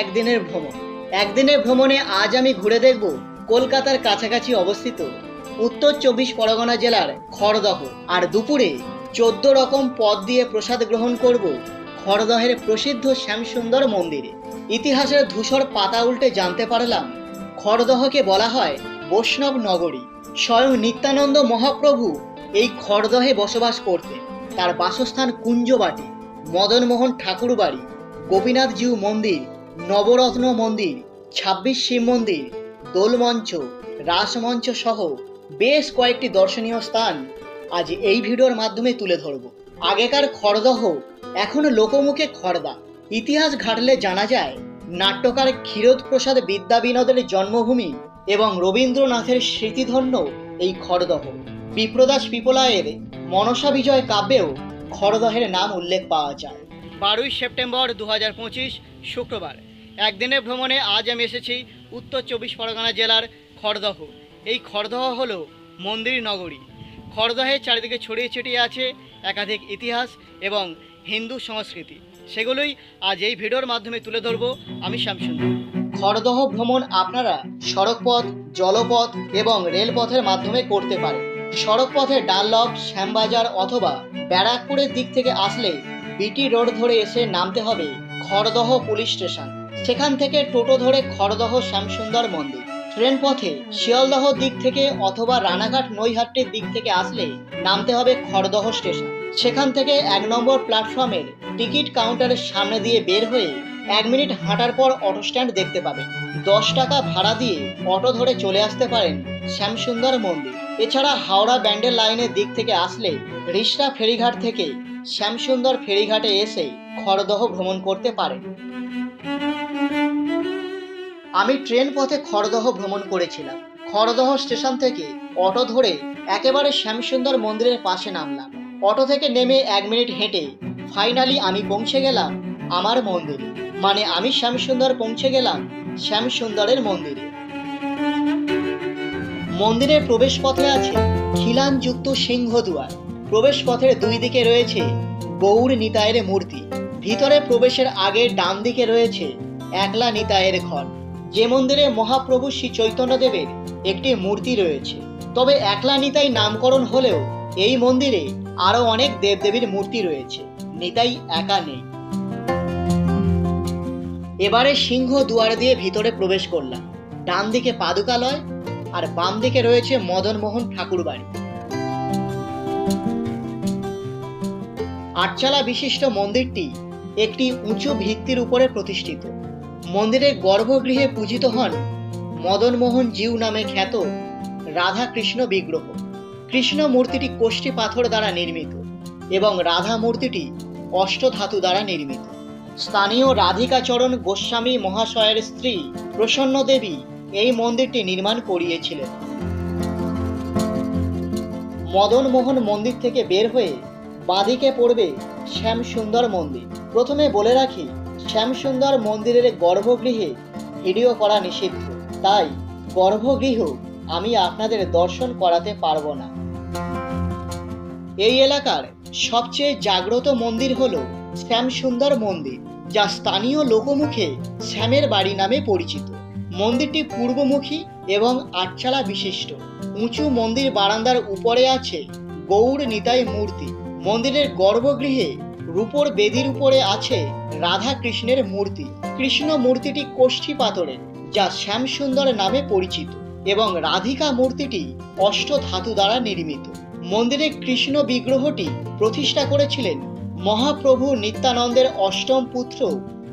একদিনের ভ্রমণ। একদিনের ভ্রমণে আজ আমি ঘুরে দেখব কলকাতার কাছাকাছি অবস্থিত উত্তর চব্বিশ পরগনা জেলার খড়দহ। আর দুপুরে চোদ্দ রকম পদ দিয়ে প্রসাদ গ্রহণ করব খড়দহের প্রসিদ্ধ শ্যামসুন্দর মন্দিরে। ইতিহাসের ধূসর পাতা উল্টে জানতে পারলাম খড়দহকে বলা হয় বৈষ্ণব নগরী। স্বয়ং নিত্যানন্দ মহাপ্রভু এই খড়দহে বসবাস করতেন। তার বাসস্থান কুঞ্জবাটি, মদনমোহন ঠাকুর বাড়ি গোপীনাথ জিউ মন্দির নবরত্ন মন্দির, ছাব্বিশ শিব মন্দির, দোলমঞ্চ, রাসমঞ্চ সহ বেশ কয়েকটি দর্শনীয় স্থান আজ এই ভিডিওর মাধ্যমে তুলে ধরব। আগেকার খড়দহ, এখন লোকমুখে খড়দা। ইতিহাস ঘাটলে জানা যায়, নাট্যকার ক্ষীরোদ প্রসাদ বিদ্যা বিনোদের জন্মভূমি এবং রবীন্দ্রনাথের স্মৃতিধন্য এই খড়দহ। বিপ্রদাস পিপলায়ের মনসা বিজয় কাব্যেও খড়দহের নাম উল্লেখ পাওয়া যায়। বারোই সেপ্টেম্বর দু হাজার পঁচিশ, শুক্রবার। একদিনের ভ্রমণে আজ আমি এসেছি উত্তর চব্বিশ পরগনা জেলার খড়দহ। এই খড়দহ হলো মন্দির নগরী। খড়দহের চারিদিকে ছড়িয়ে ছিটিয়ে আছে একাধিক ইতিহাস এবং হিন্দু সংস্কৃতি। সেগুলোই আজ এই ভিডিওর মাধ্যমে তুলে ধরবো আমি শ্যামসুন্দর। খড়দহ ভ্রমণ আপনারা সড়কপথ, জলপথ এবং রেলপথের মাধ্যমে করতে পারেন। সড়কপথে ডানলপ শ্যামবাজার অথবা ব্যারাকপুরের দিক থেকে আসলে বিটি রোড ধরে এসে নামতে হবে খড়দহ পুলিশ স্টেশন। সেখান থেকে টোটো ধরে খড়দহ শ্যামসুন্দর মন্দির। ট্রেন পথে শিয়ালদহ দিক থেকে অথবা রানাঘাট নৈহাট্টের দিক থেকে আসলে নামতে হবে খড়দহ স্টেশন। সেখান থেকে এক নম্বর প্ল্যাটফর্মের টিকিট কাউন্টারের সামনে দিয়ে বের হয়ে এক মিনিট হাঁটার পর অটো স্ট্যান্ড দেখতে পাবেন। দশ টাকা ভাড়া দিয়ে অটো ধরে চলে আসতে পারেন শ্যামসুন্দর মন্দির। এছাড়া হাওড়া ব্যান্ডেল লাইনের দিক থেকে আসলে রিষ্টা ফেরিঘাট থেকে শ্যামসুন্দর ফেরিঘাটে এসে খড়দহ ভ্রমণ করতে পারেন। আমি ট্রেন পথে খড়দহ ভ্রমণ করেছিলাম। খড়দহ স্টেশন থেকে অটো ধরে একেবারে শ্যামসুন্দর মন্দিরের পাশে নামলাম। অটো থেকে নেমে এক মিনিট হেঁটে ফাইনালি আমি পৌঁছে গেলাম আমার মন্দিরে। মানে আমি শ্যামসুন্দর পৌঁছে গেলাম শ্যামসুন্দরের মন্দিরে। মন্দিরের প্রবেশ পথে আছে খিলানযুক্ত সিংহদুয়ার। প্রবেশ পথের দুই দিকে রয়েছে গৌর নিতায়ের মূর্তি। ভিতরে প্রবেশের আগে ডান দিকে রয়েছে একলা নিতায়ের ঘর। যে মন্দিরে মহাপ্রভু শ্রী চৈতন্যদেবের একটি মূর্তি রয়েছে। তবে একলা নিতাই নামকরণ হলেও এই মন্দিরে আরও অনেক দেবদেবীর মূর্তি রয়েছে। নিতাই একা নেই। এবারে সিংহ দুয়ার দিয়ে ভিতরে প্রবেশ করলাম। ডান দিকে পাদুকালয় আর বাম দিকে রয়েছে মদনমোহন ঠাকুর বাড়ি আটচালা বিশিষ্ট মন্দিরটি একটি উঁচু ভিত্তির উপরে প্রতিষ্ঠিত। মন্দিরের গর্ভগৃহে পূজিত হন মদনমোহন জিউ নামে খ্যাত রাধা কৃষ্ণ বিগ্রহ। কৃষ্ণ মূর্তিটি কোষ্ঠী পাথর দ্বারা নির্মিত এবং রাধা মূর্তিটি অষ্টধাতু দ্বারা নির্মিত। স্থানীয় রাধিকাচরণ গোস্বামী মহাশয়ের স্ত্রী প্রসন্ন দেবী এই মন্দিরটি নির্মাণ করিয়েছিলেন। মদন মোহন মন্দির থেকে বের হয়ে বাঁদিকে পড়বে শ্যামসুন্দর মন্দির। প্রথমে বলে রাখি, শ্যামসুন্দর মন্দিরের গর্ভগৃহে ভিডিও করা নিষিদ্ধ। তাই গর্ভগৃহ আমি আপনাদের দর্শন করাতে পারব না। এই এলাকার সবচেয়ে জাগ্রত মন্দির হল শ্যামসুন্দর মন্দির, যা স্থানীয় লোকমুখে শ্যামের বাড়ি নামে পরিচিত। মন্দিরটি পূর্বমুখী এবং আটচালা বিশিষ্ট। উঁচু মন্দির বারান্দার উপরে আছে গৌর নিতাই মূর্তি। মন্দিরের গর্ভগৃহে রূপোর বেদির উপরে আছে রাধা কৃষ্ণের মূর্তি। কৃষ্ণ মূর্তিটি কোষ্ঠী পাথরের, যা শ্যামসুন্দর নামে পরিচিত এবং রাধিকা মূর্তিটি অষ্ট ধাতু দ্বারা নির্মিত। মন্দিরে কৃষ্ণ বিগ্রহটি প্রতিষ্ঠা করেছিলেন মহাপ্রভু নিত্যানন্দের অষ্টম পুত্র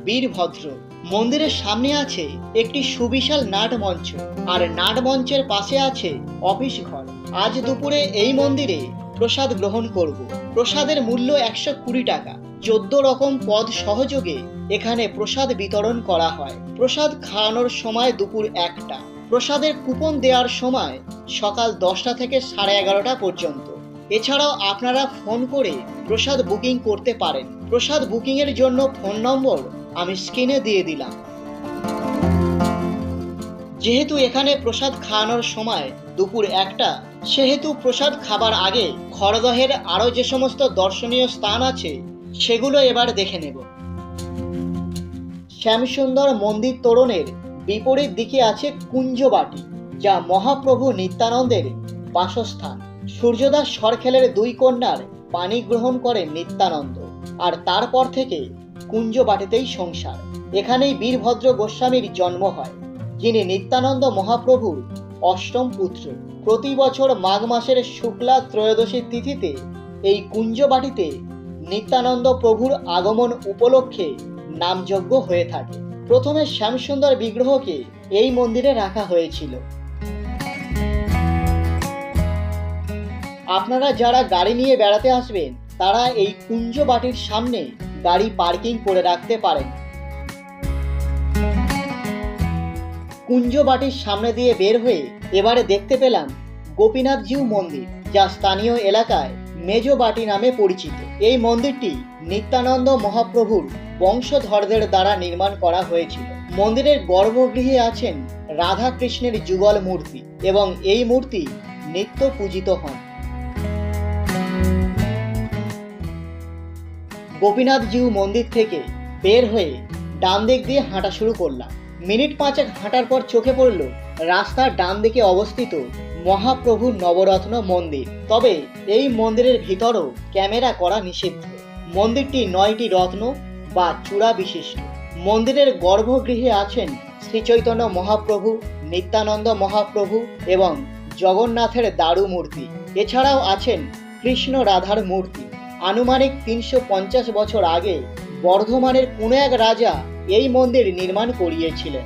বীরভদ্র। মন্দিরের সামনে আছে একটি সুবিশাল নাট মঞ্চ আর নাট মঞ্চের পাশে আছে অফিস ঘর আজ দুপুরে এই মন্দিরে প্রসাদ গ্রহণ করব। প্রসাদের মূল্য একশো কুড়ি টাকা। চোদ্দ রকম পদ সহযোগে এখানে প্রসাদ বিতরণ করা হয়। প্রসাদ খাওয়ানোর সময় দুপুর একটা। প্রসাদের কুপন দেওয়ার সময় সকাল দশটা থেকে সাড়ে এগারোটা পর্যন্ত। এছাড়াও আপনারা ফোন করে প্রসাদ বুকিং করতে পারেন। প্রসাদ বুকিংয়ের জন্য ফোন নম্বর আমি স্ক্রিনে দিয়ে দিলাম। যেহেতু এখানে প্রসাদ খাওয়ানোর সময় দুপুর একটা সেহেতু প্রসাদ খাবার আগে খড়দহের আরও যে সমস্ত দর্শনীয় স্থান আছে, সেগুলো এবার দেখে নেব। শ্যামসুন্দর মন্দির তোরণের বিপরীত দিকে আছে কুঞ্জবাটি, যা মহাপ্রভু নিত্যানন্দের বাসস্থান। সূর্যদাস সরখেলের দুই কন্যার পানি গ্রহণ করেন নিত্যানন্দ, আর তারপর থেকে কুঞ্জবাটিতেই সংসার। এখানেই বীরভদ্র গোস্বামীর জন্ম হয়, যিনি নিত্যানন্দ মহাপ্রভুর অষ্টম পুত্র। প্রতি বছর মাঘ মাসের শুক্লা ত্রয়োদশী তিথিতে এই কুঞ্জবাটিতে নিত্যানন্দ প্রভুর আগমন উপলক্ষে নামযজ্ঞ হয়ে থাকে। প্রথমে শ্যামসুন্দর বিগ্রহকে এই মন্দিরে রাখা হয়েছিল। আপনারা যারা গাড়ি নিয়ে বেড়াতে আসবেন, তারা এই কুঞ্জবাটির সামনে গাড়ি পার্কিং করে রাখতে পারেন। কুঞ্জবাটির সামনে দিয়ে বের হয়ে এবারে দেখতে পেলাম গোপীনাথজিউ মন্দির, যা স্থানীয় এলাকায় মেজবাটি নামে পরিচিত। এই মন্দিরটি নিত্যানন্দ মহাপ্রভুর বংশধরদের দ্বারা নির্মাণ করা হয়েছিল। মন্দিরের গর্ভগৃহে আছেন রাধা কৃষ্ণের যুগল মূর্তি এবং এই মূর্তি নিত্য পূজিত হন। গোপীনাথজিউ মন্দির থেকে বের হয়ে ডান দিক দিয়ে হাঁটা শুরু করলাম। মিনিট পাঁচেক হাঁটার পর চোখে পড়ল রাস্তার ডান দিকে অবস্থিত মহাপ্রভুর নবরত্ন মন্দির। তবে এই মন্দিরের ভিতরও ক্যামেরা করা নিষিদ্ধ। মন্দিরটি নয়টি রত্ন বা চূড়া বিশিষ্ট। মন্দিরের গর্ভগৃহে আছেন শ্রীচৈতন্য মহাপ্রভু, নিত্যানন্দ মহাপ্রভু এবং জগন্নাথের দারু মূর্তি এছাড়াও আছেন কৃষ্ণ রাধার মূর্তি। আনুমানিক তিনশো পঞ্চাশ বছর আগে বর্ধমানের কোনো এক রাজা এই মন্দির নির্মাণ করিয়েছিলেন।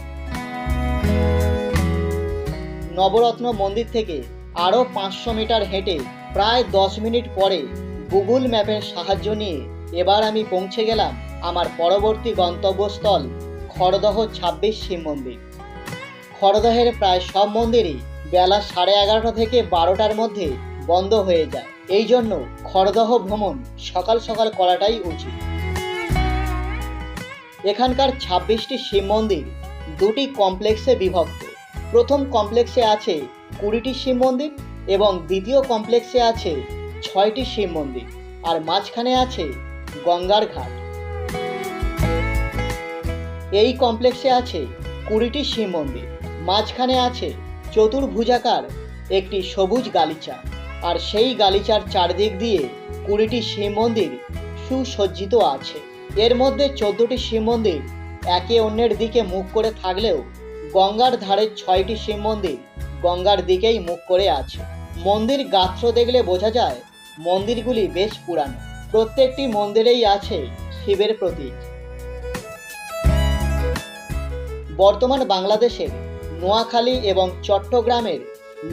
নবরত্ন মন্দির থেকে আরও পাঁচশো মিটার হেঁটে প্রায় দশ মিনিট পরে গুগল ম্যাপের সাহায্য নিয়ে এবার আমি পৌঁছে গেলাম আমার পরবর্তী গন্তব্যস্থল খড়দহ ছাব্বিশ শিব মন্দির। খড়দহের প্রায় সব মন্দিরই বেলা সাড়ে এগারোটা থেকে বারোটার মধ্যে বন্ধ হয়ে যায়। এই জন্য খড়দহ ভ্রমণ সকাল সকাল করাটাই উচিত। এখানকার ছাব্বিশটি শিব মন্দির, দুটি কমপ্লেক্সে বিভক্ত। প্রথম কমপ্লেক্সে আছে কুড়িটি শিব মন্দির এবং দ্বিতীয় কমপ্লেক্সে আছে ছয়টি শিব মন্দির। আর মাঝখানে আছে গঙ্গার ঘাট। এই কমপ্লেক্সে আছে কুড়িটি শিব মন্দির, মাঝখানে আছে চতুর্ভুজাকার একটি সবুজ গালিচা। আর সেই গালিচার চারদিক দিয়ে কুড়িটি শিব মন্দির সুসজ্জিত আছে। এর মধ্যে চোদ্দটি শিব মন্দির, একে অন্যের দিকে মুখ করে থাকলেও গঙ্গার ধারে ছয়টি শিব মন্দির গঙ্গার দিকেই মুখ করে আছে। মন্দির গাত্র দেখলে বোঝা যায় মন্দিরগুলি বেশ পুরানো। প্রত্যেকটি মন্দিরেই আছে শিবের প্রতীক। বর্তমান বাংলাদেশের নোয়াখালী এবং চট্টগ্রামের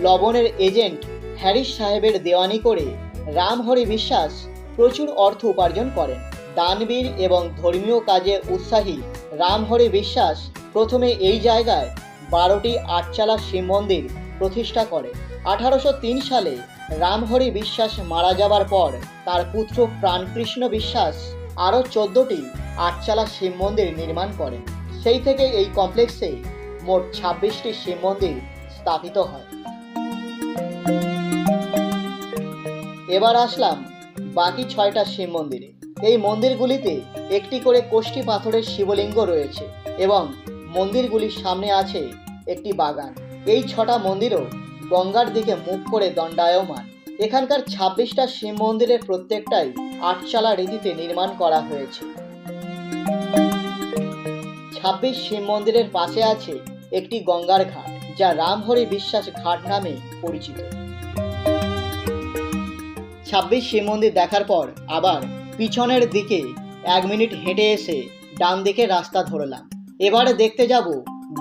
লবণের এজেন্ট হ্যারিস সাহেবের দেওয়ানি করে রামহরি বিশ্বাস প্রচুর অর্থ উপার্জন করেন। দানবীর এবং ধর্মীয় কাজে উৎসাহী রামহরি বিশ্বাস প্রথমে এই জায়গায় বারোটি আটচালা শিব মন্দির প্রতিষ্ঠা করে। আঠারোশো তিন সালে রামহরি বিশ্বাস মারা যাবার পর তার পুত্র প্রাণকৃষ্ণ বিশ্বাস আরও চোদ্দটি আটচালা শিব মন্দির নির্মাণ করেন সেই থেকে এই কমপ্লেক্সে মোট ছাব্বিশটি শিব মন্দির স্থাপিত হয়। এবার আসলাম বাকি ছয়টা শিব মন্দিরে। এই মন্দিরগুলিতে একটি করে কোষ্ঠী পাথরের শিবলিঙ্গ রয়েছে এবং মন্দিরগুলির সামনে আছে একটি বাগান। এই ছটা মন্দিরও গঙ্গার দিকে মুখ করে দণ্ডায়মান। এখানকার ছাব্বিশটা শিব মন্দিরের প্রত্যেকটাই আটচালা রীতিতে নির্মাণ করা হয়েছে। ছাব্বিশ শিব মন্দিরের পাশে আছে একটি গঙ্গার ঘাট, যা রামহরি বিশ্বাস ঘাট নামে পরিচিত। ছাব্বিশ শিব মন্দির দেখার পর আবার পিছনের দিকে এক মিনিট হেঁটে এসে ডান দিকে রাস্তা ধরলাম। এবারে দেখতে যাব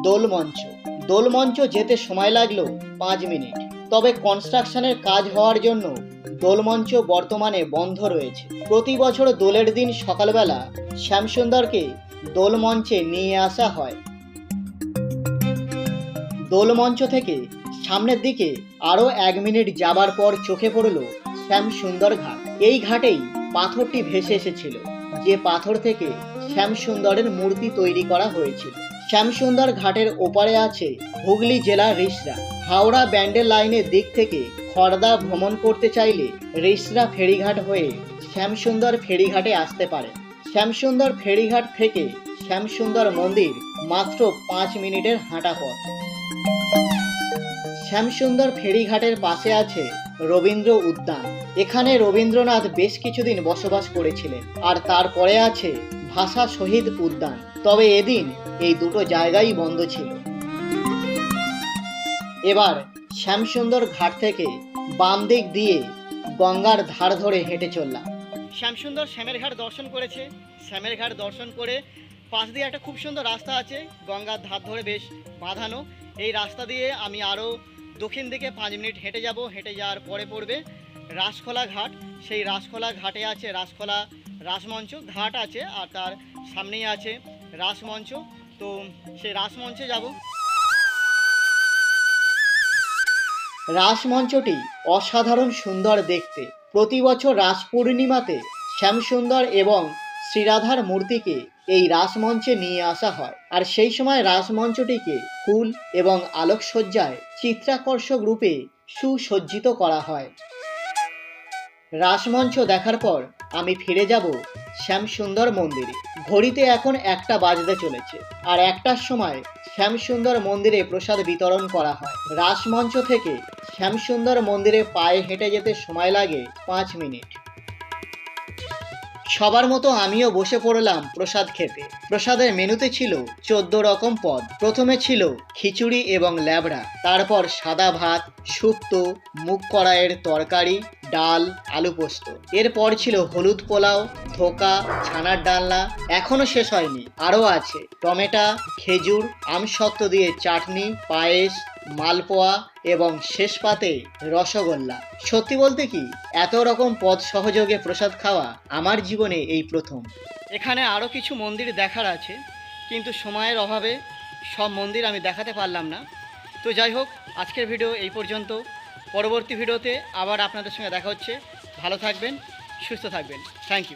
দোলমঞ্চ। দোলমঞ্চ যেতে সময় লাগল পাঁচ মিনিট। তবে কনস্ট্রাকশনের কাজ হওয়ার জন্য দোলমঞ্চ বর্তমানে বন্ধ রয়েছে। প্রতি বছর দোলের দিন সকালবেলা শ্যামসুন্দরকে দোলমঞ্চে নিয়ে আসা হয়। দোলমঞ্চ থেকে সামনের দিকে আরও এক মিনিট যাবার পর চোখে পড়ল শ্যাম সুন্দর ঘাট। এই ঘাটেই পাথরটি ভেসে এসেছিল। যে পাথর থেকে শ্যাম সুন্দরের মূর্তি তৈরি করা হয়েছিল। শ্যামসুন্দর ঘাটের ওপারে আছে হুগলি জেলার রিসরা। হাওড়া ব্যান্ডেল লাইনের দিক থেকে খড়দা ভ্রমণ করতে চাইলে রিসরা ফেরিঘাট হয়ে শ্যামসুন্দর ফেরিঘাটে আসতে পারে। শ্যামসুন্দর ফেরিঘাট থেকে শ্যামসুন্দর মন্দির মাত্র পাঁচ মিনিটের হাঁটা পথ। শ্যামসুন্দর ফেরিঘাটের পাশে আছে রবীন্দ্র উদ্যান। এখানে রবীন্দ্রনাথ বেশ কিছুদিন বসবাস করেছিলেন, আর তারপরে আছে ভাষা শহীদ উদ্যান। তবে এদিন এই দুটো জায়গাই বন্ধ ছিল। এবার শ্যামসুন্দর ঘাট থেকে বাম দিক দিয়ে গঙ্গার ধার ধরে হেঁটে চললাম। শ্যামসুন্দর শ্যামের ঘাট দর্শন করেছে। শ্যামের ঘাট দর্শন করে পাশ দিয়ে একটা খুব সুন্দর রাস্তা আছে, গঙ্গার ধার ধরে বেশ বাঁধানো। এই রাস্তা দিয়ে আমি আরও দক্ষিণ দিকে পাঁচ মিনিট হেঁটে যাব। হেঁটে যাওয়ার পরে পড়বে রাসখোলা ঘাট, সেই রাসখোলা ঘাটে আছে রাসখোলা রাসমঞ্চ, ঘাট আছে আর তার সামনেই আছে রাসমঞ্চ। তো সেই রাসমঞ্চে যাব। রাসমঞ্চটি অসাধারণ সুন্দর দেখতে। প্রতি বছর রাস পূর্ণিমাতে শ্যামসুন্দর এবং শ্রীরাধার মূর্তিকে এই রাসমঞ্চে নিয়ে আসা হয়। আর সেই সময় রাসমঞ্চটিকে ফুল এবং আলোকসজ্জায় চিত্রাকর্ষক রূপে সুসজ্জিত করা হয়। রাসমঞ্চ দেখার পর আমি ফিরে যাব শ্যামসুন্দর মন্দিরে। ঘড়িতে এখন একটা বাজতে চলেছে, আর একটার সময় শ্যামসুন্দর মন্দিরে প্রসাদ বিতরণ করা হয়। রাসমঞ্চ থেকে শ্যামসুন্দর মন্দিরে পায়ে হেঁটে যেতে সময় লাগে পাঁচ মিনিট। সবার মতো আমিও বসে পড়লাম প্রসাদ খেতে। প্রসাদের মেনুতে ছিল চোদ্দ রকম পদ। প্রথমে ছিল খিচুড়ি এবং ল্যাবড়া। তারপর সাদা ভাত, শুক্তো, মুগ কড়াইয়ের তরকারি ডাল, আলু পোস্ত। এরপর ছিল হলুদ পোলাও, ধোকা, ছানার ডালনা। এখনও শেষ হয়নি। আরও আছে টমেটা, খেজুর, আমসত্ত্ব দিয়ে চাটনি, পায়েস, মালপোয়া এবং শেষ পাতে রসগোল্লা। সত্যি বলতে কি, এত রকম পদ সহযোগে প্রসাদ খাওয়া আমার জীবনে এই প্রথম। এখানে আরও কিছু মন্দির দেখার আছে, কিন্তু সময়ের অভাবে সব মন্দির আমি দেখাতে পারলাম না। তো যাই হোক, আজকের ভিডিও এই পর্যন্ত। পরবর্তী ভিডিওতে আবার আপনাদের সঙ্গে দেখা হচ্ছে। ভালো থাকবেন সুস্থ থাকবেন। Thank you